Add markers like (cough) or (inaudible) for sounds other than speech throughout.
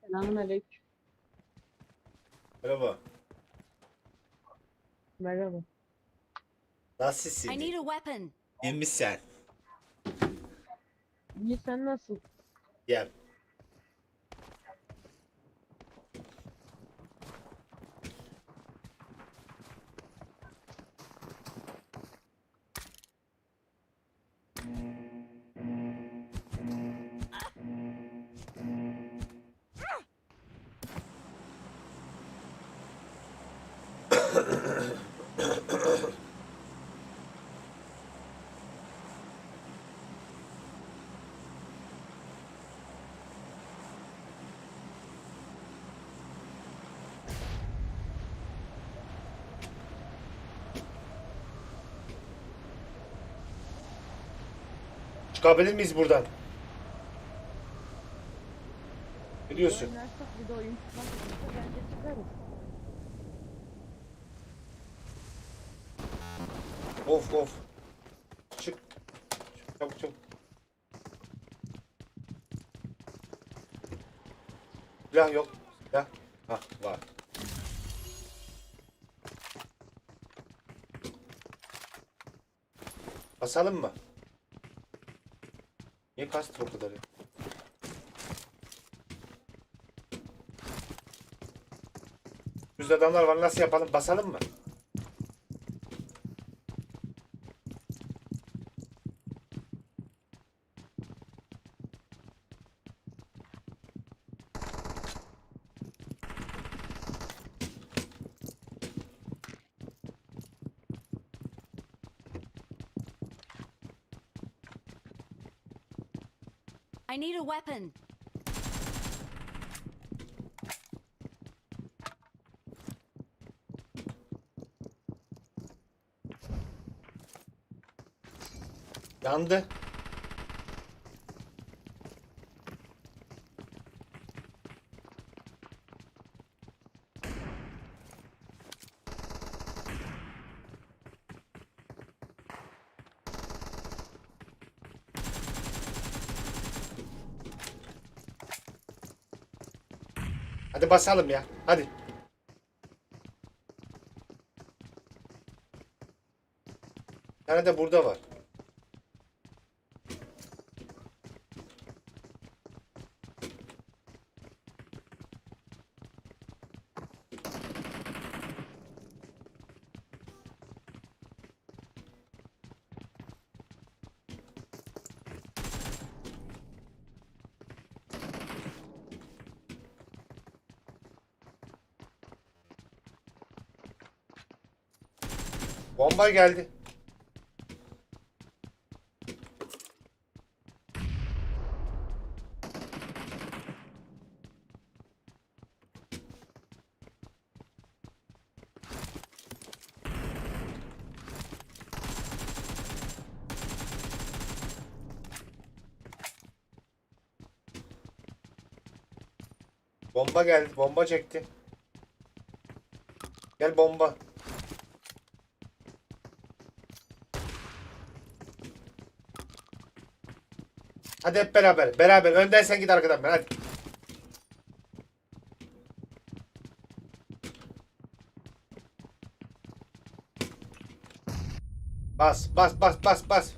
Selamünaleyküm. Merhaba. Merhaba. Nasılsın? I need a weapon. İyi misin? İyi sen nasıl? Gel. Çıkabilir miyiz buradan? Ne diyorsun? Of of. Çık. Çık, Çabuk çabuk. Silah yok. Silah. Hah var. Basalım mı? Kastı o kadar ya? Yüzde adamlar var nasıl yapalım? Basalım mı? Weapon. Yandı. Basalım ya. Hadi. Bir de burada var. Bomba geldi. Bomba geldi. Bomba çekti. Gel bomba. Hadi hep beraber. Beraber. Önden sen git arkadan ben. Hadi. Bas, bas, bas, bas, bas.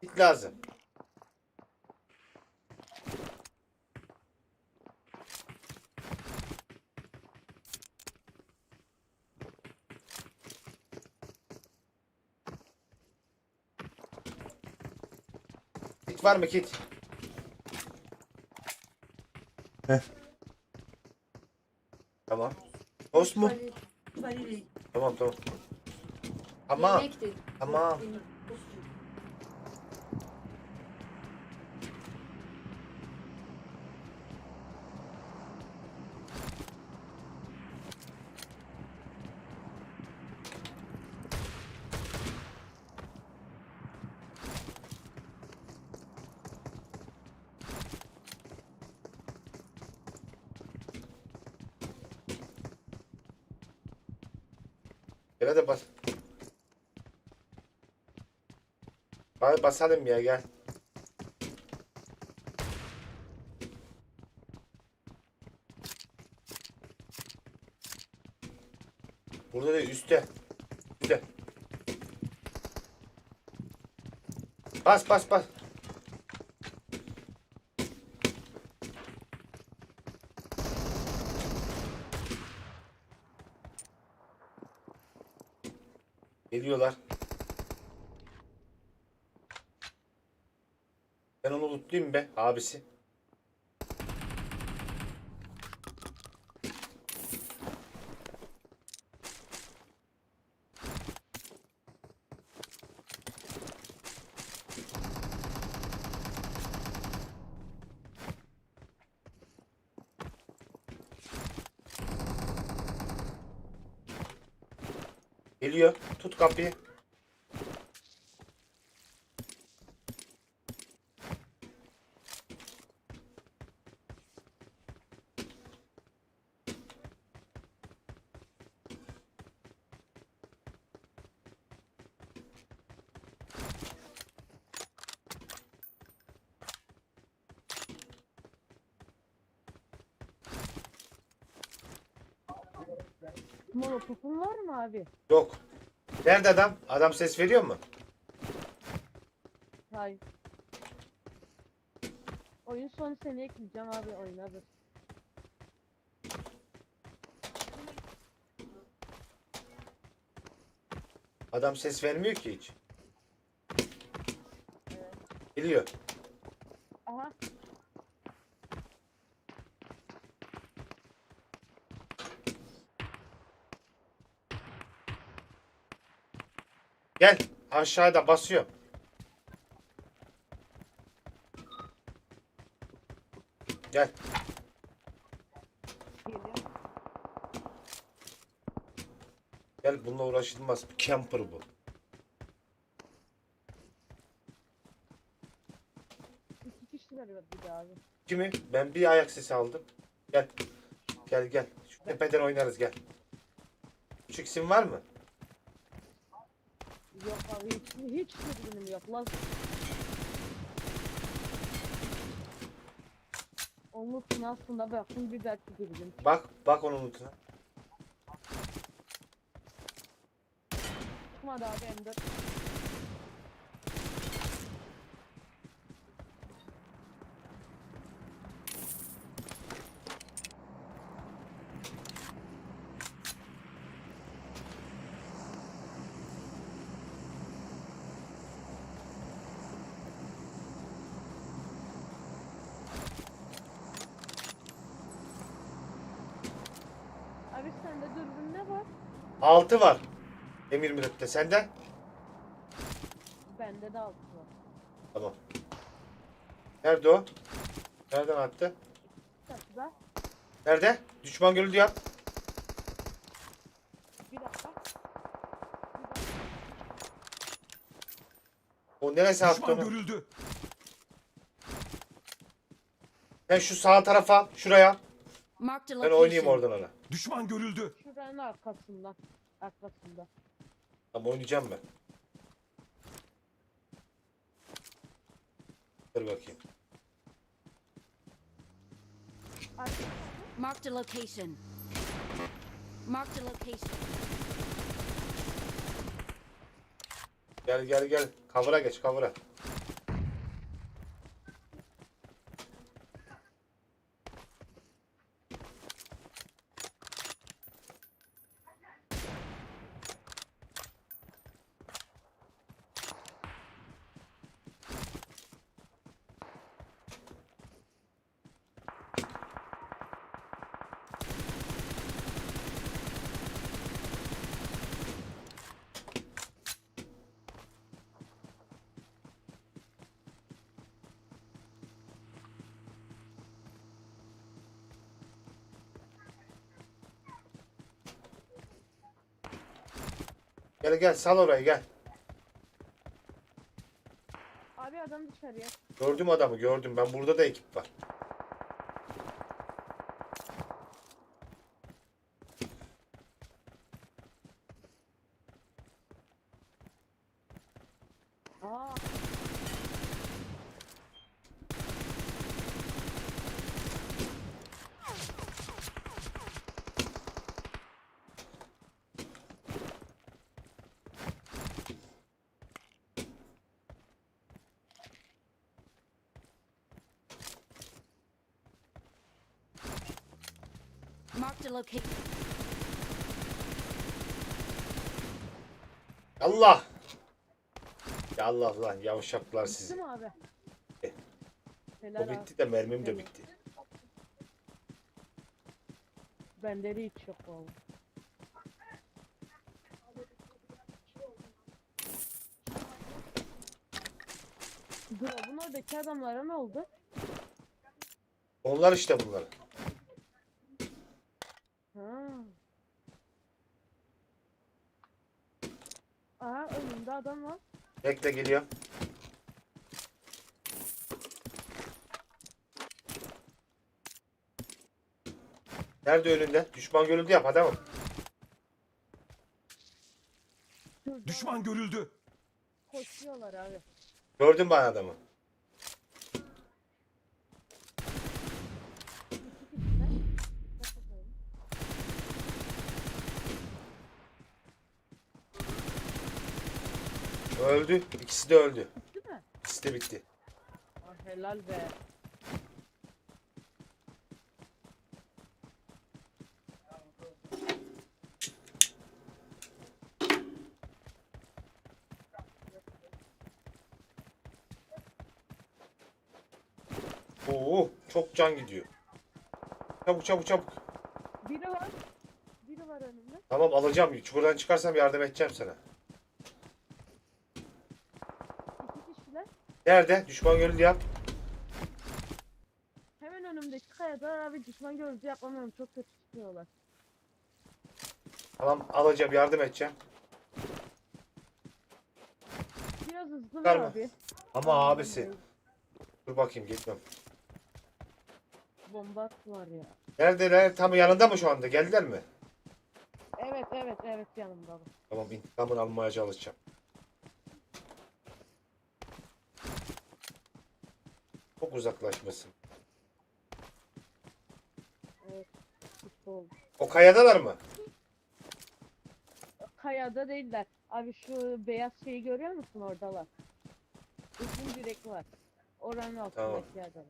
Git lazım. Kit var mı kit? Heh. Tamam. Tost mu? Tamam tamam. Tamam. Tamam. Hadi bas. Hadi basalım ya gel. Burada da üstte. Üstte. Bas bas bas. Geliyorlar. Ben onu unutlayayım be abisi. Geliyor. Tut kapıyı. Molotofun var mı abi? Yok. Nerede adam? Adam ses veriyor mu? Hayır. Oyun sonu seni ekleyeceğim abi oynadır. Adam ses vermiyor ki hiç. Geliyor. Gel. Aşağıda basıyor. Gel. Gel bununla uğraşılmaz. Camper bu. Kimi? Ben bir ayak sesi aldım. Gel. Gel gel. Şu tepeden oynarız gel. Küçük sim var mı? Hiç, hiç dürbünüm yok lan. Olmuşsun aslında baktım bir belki dürbün. Bak. Bak onun notuna. Çıkmadı abi M4. 6 var. Emir Mürüt'te. Sende? Bende de altı var. Tamam. Nerede o? Nereden attı? Çatıda. Nerede? Düşman görüldü yap. Bir dakika. O neresi attı Düşman görüldü. Sen şu sağ tarafa, şuraya. Ben oynayayım oradan ona. Düşman görüldü. Şuranın arkasından. Arkasında. Tamam oynayacağım ben. Dur bakayım. Arkasında. Marked a location. Marked a location. Gel gel gel. Kavura geç kavura. Gel gel sal orayı gel. Abi adam dışarıya. Gördüm adamı gördüm. Ben burada da ekip var. Location. Allah. Ya Allah lan yavşaklar Bitti sizi. mi abi? Eh. Helal O abi. bitti de mermim de bitti. Bende de hiç yok oğlum. Drop'un oradaki adamlara ne oldu? Onlar işte bunlar. Ha. Aha önümde adam var. Bekle geliyor. Nerede önünde? Düşman görüldü yap adamım. Düşman görüldü. koşuyorlar abi. Gördün mü adamı? İki kişiler. Dikkat edelim. Öldü. İkisi de öldü. Bitti mi? İkisi de bitti. Ah, helal be. Oo, çok can gidiyor. Çabuk çabuk çabuk. Biri var. Biri var önümde. Tamam alacağım. Çukurdan çıkarsam yardım edeceğim sana. İki kişiler. Nerede? Düşman görüldü yap. Hemen önümdeki kayada abi düşman gözü yapamıyorum. Çok kötü çıkıyorlar. Tamam alacağım yardım edeceğim. Biraz hızlı ver Çıkarma. abi. Ama abisi. Dur bakayım gitmem. Bomba var ya. Neredeler? Tam yanında mı şu anda? Geldiler mi? Evet evet evet yanımda. bu. Tamam intikamını almaya çalışacağım. Çok uzaklaşmasın. Evet. O kayadalar mı? Kayada değiller. Abi şu beyaz şeyi görüyor musun oradalar? Uzun direk var. Oranın altındaki adam.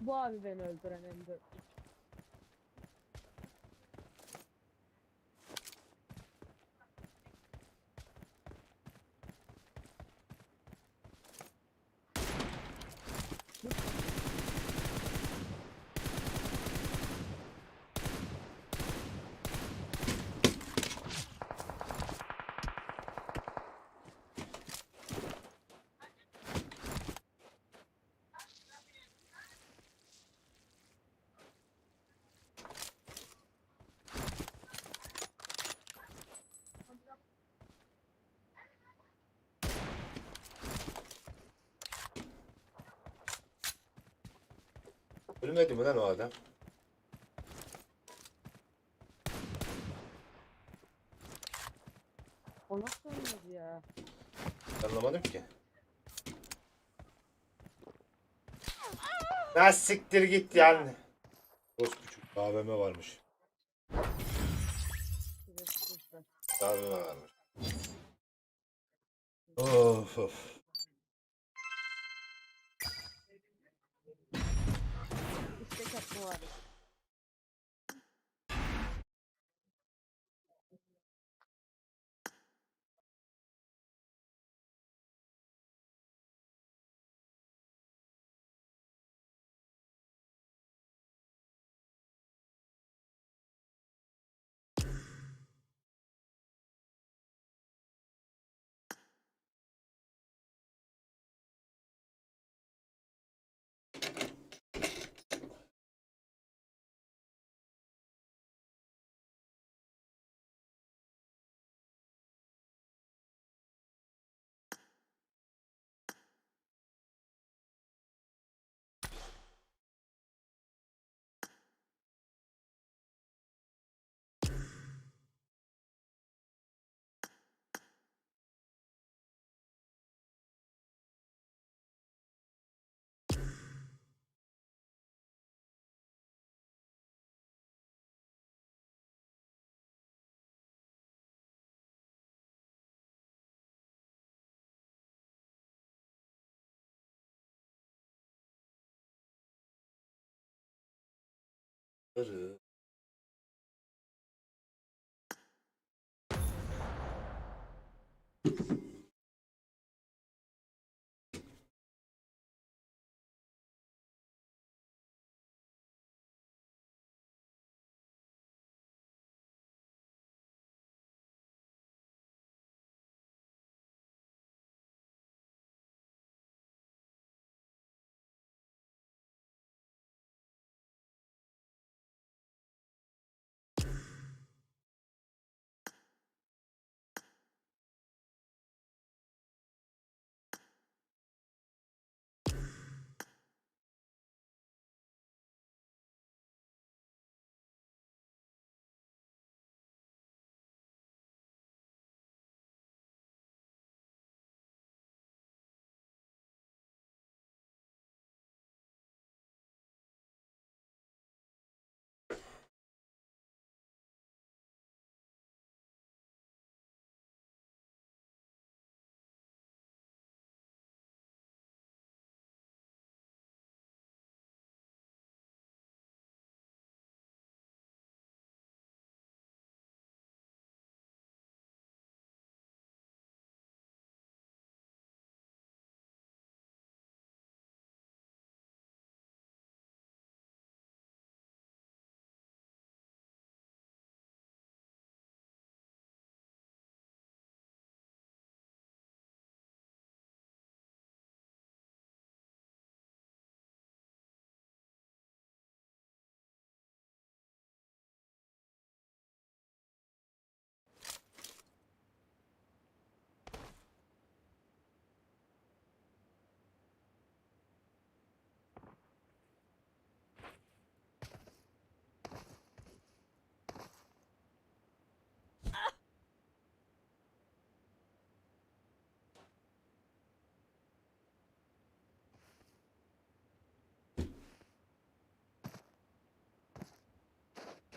Bu abi beni öldüren M4. Ölmedi mi lan o adam? O nasıl olmadı ya? Anlamadım ki. Lan siktir git yani. Dost küçük AVM varmış. AVM varmış. Of of. Morales. Atma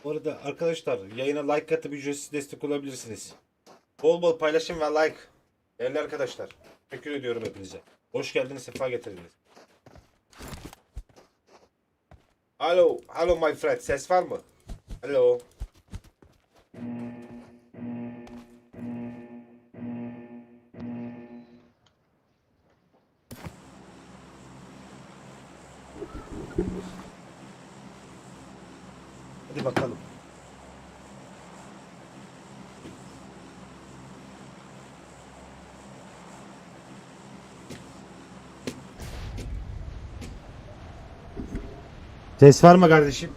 Bu arada arkadaşlar yayına like atıp ücretsiz destek olabilirsiniz. Bol bol paylaşım ve like. Değerli arkadaşlar. Teşekkür ediyorum hepinize. Hoş geldiniz, sefa getirdiniz. Alo, alo my friend. Ses var mı? Alo. Ses var mı kardeşim?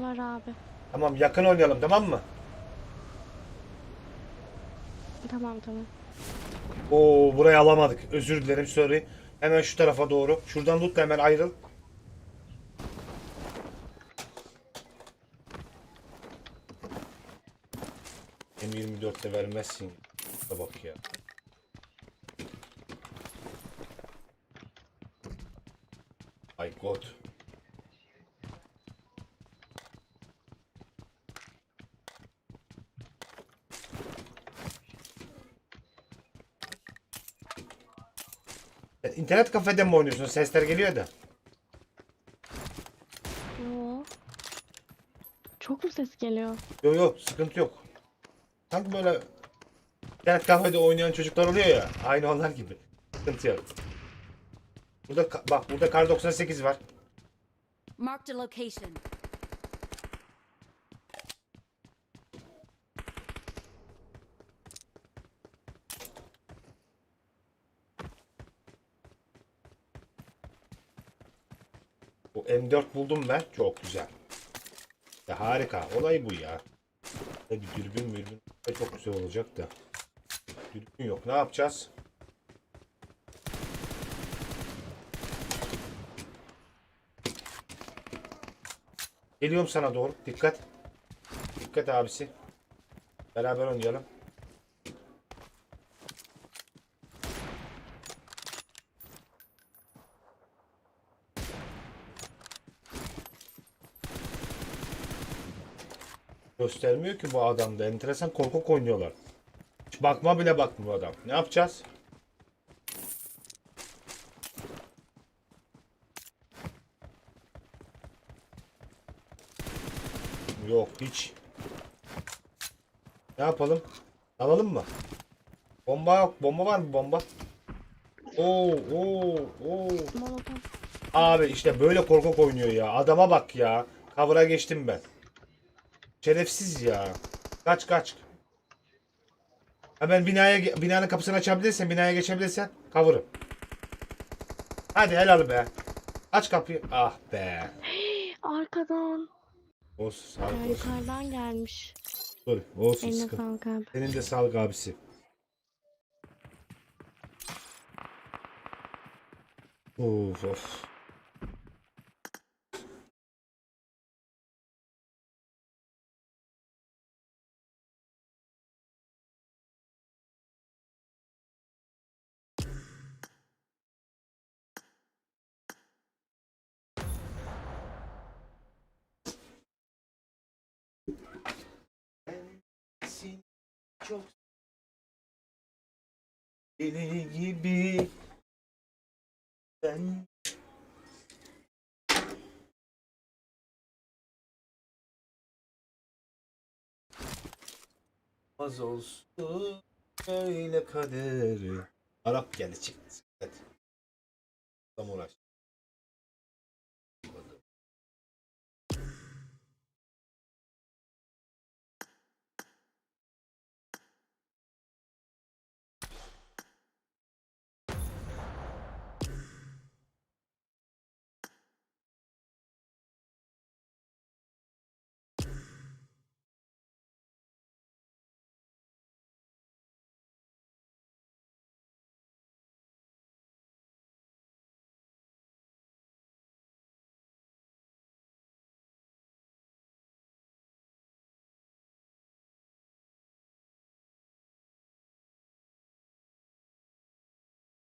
Var abi. Tamam yakın oynayalım tamam mı? Tamam tamam. Oo burayı alamadık. Özür dilerim sorry. Hemen şu tarafa doğru. Şuradan da hemen ayrıl. M24'te vermezsin. Bak ya. My God. Sen İnternet kafede mi oynuyorsun? Sesler geliyor da. Yo. Çok mu ses geliyor? Yok yok sıkıntı yok. Sanki böyle internet kafede oynayan çocuklar oluyor ya. Aynı onlar gibi. Sıkıntı yok. Burada ka- bak burada kar 98 var. Marked a location. Bu M4 buldum ben. Çok güzel. Ya harika. Olay bu ya. Tabii dürbün mürbün çok güzel olacak da. Dürbün yok. Ne yapacağız? Geliyorum sana doğru. Dikkat. Dikkat abisi. Beraber oynayalım. Göstermiyor ki bu adamda. Enteresan korkak oynuyorlar. Hiç bakma bile bakmıyor adam. Ne yapacağız? Yok hiç. Ne yapalım? Alalım mı? Bomba yok. Bomba var mı bomba? Oo, oo, oo. Abi işte böyle korkak oynuyor ya. Adama bak ya. Cover'a geçtim ben. Şerefsiz ya. Kaç kaç. Hemen binaya binanın kapısını açabilirsen, binaya geçebilirsen cover'ım. Hadi helal be. Aç kapıyı. Ah be. (gasps) Arkadan. Olsun sağlık olsun. yukarıdan gelmiş. Dur olsun Eline sıkıntı. sağlık abi. Senin de sağlık abisi. Of of. Deli gibi. Ben Az olsun böyle kaderi. Arap geldi çıktı. Hadi. Tam uğraş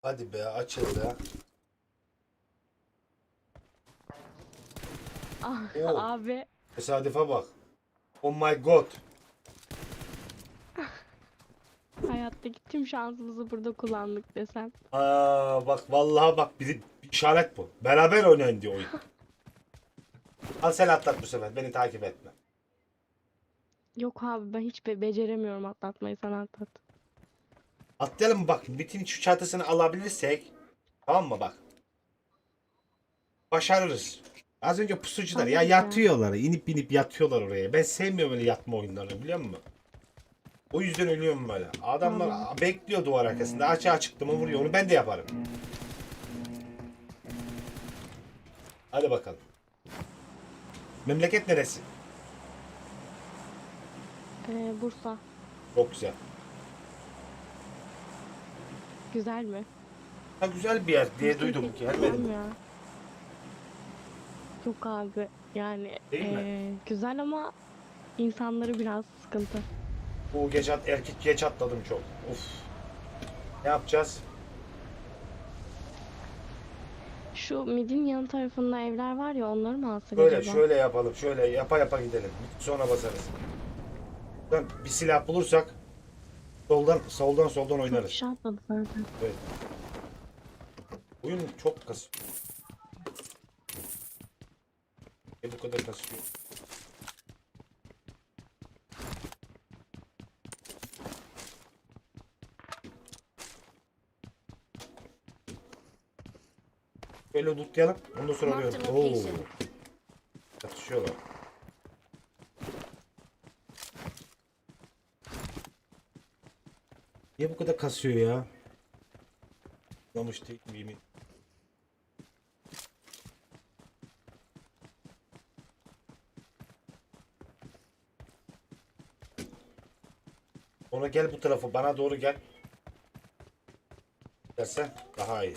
Hadi be açıldı Ah, Oo. abi. Tesadüfe bak Oh my god Hayattaki tüm şansımızı burada kullandık desem. Aa bak vallahi bak bir, bir işaret bu. Beraber oynayın diyor oyun. Al sen atlat bu sefer. Beni takip etme. Yok abi ben hiç be- beceremiyorum atlatmayı sana atlat. Atlayalım bak. Bitin şu çatısını alabilirsek. Tamam mı bak. Başarırız. Az önce pusucular ya yatıyorlar. inip binip yatıyorlar oraya. Ben sevmiyorum öyle yatma oyunlarını biliyor musun? O yüzden ölüyorum böyle. Adamlar Tamam. bekliyor duvar arkasında. Açığa çıktı mı vuruyor. Onu ben de yaparım. Hadi bakalım. Memleket neresi? Ee, Bursa. Çok güzel. Güzel mi? Ha güzel bir yer diye duydum. Gelmedim. ya. Yok abi yani Değil mi? güzel ama insanları biraz sıkıntı. Bu at, erkek geç atladım çok. Of. Ne yapacağız? Şu midin yan tarafında evler var ya onları mı alsak Böyle acaba? şöyle yapalım. Şöyle yapa yapa gidelim. Sonra basarız. Buradan bir silah bulursak soldan soldan soldan Çok oynarız. kişi atladı zaten. Evet. Oyun çok kasıyor. E bu kadar kasıyor. Böyle lootlayalım. Ondan sonra Marked alıyorum. a Oo. location. Çatışıyorlar. Bu kadar kasıyor ya? Anlamış değil miyim? Sonra gel bu tarafa bana doğru gel. Dersen daha iyi.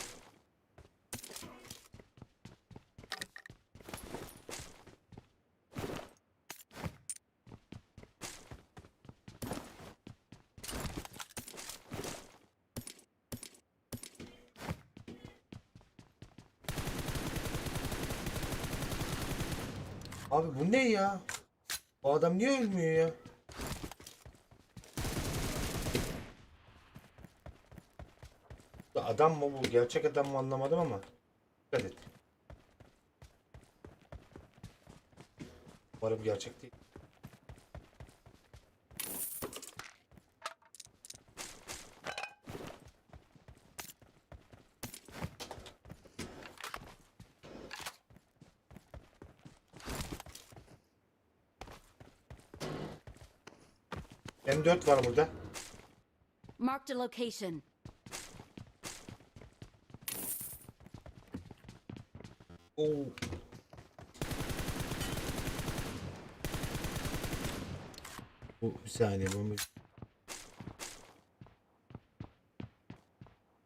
Abi bu ne ya? Bu adam niye ölmüyor ya? Adam mı bu? Gerçek adam mı anlamadım ama. Dikkat et. Umarım gerçek değil. M4 var burada. Marked a location. Oo. Bu bir saniye bomba.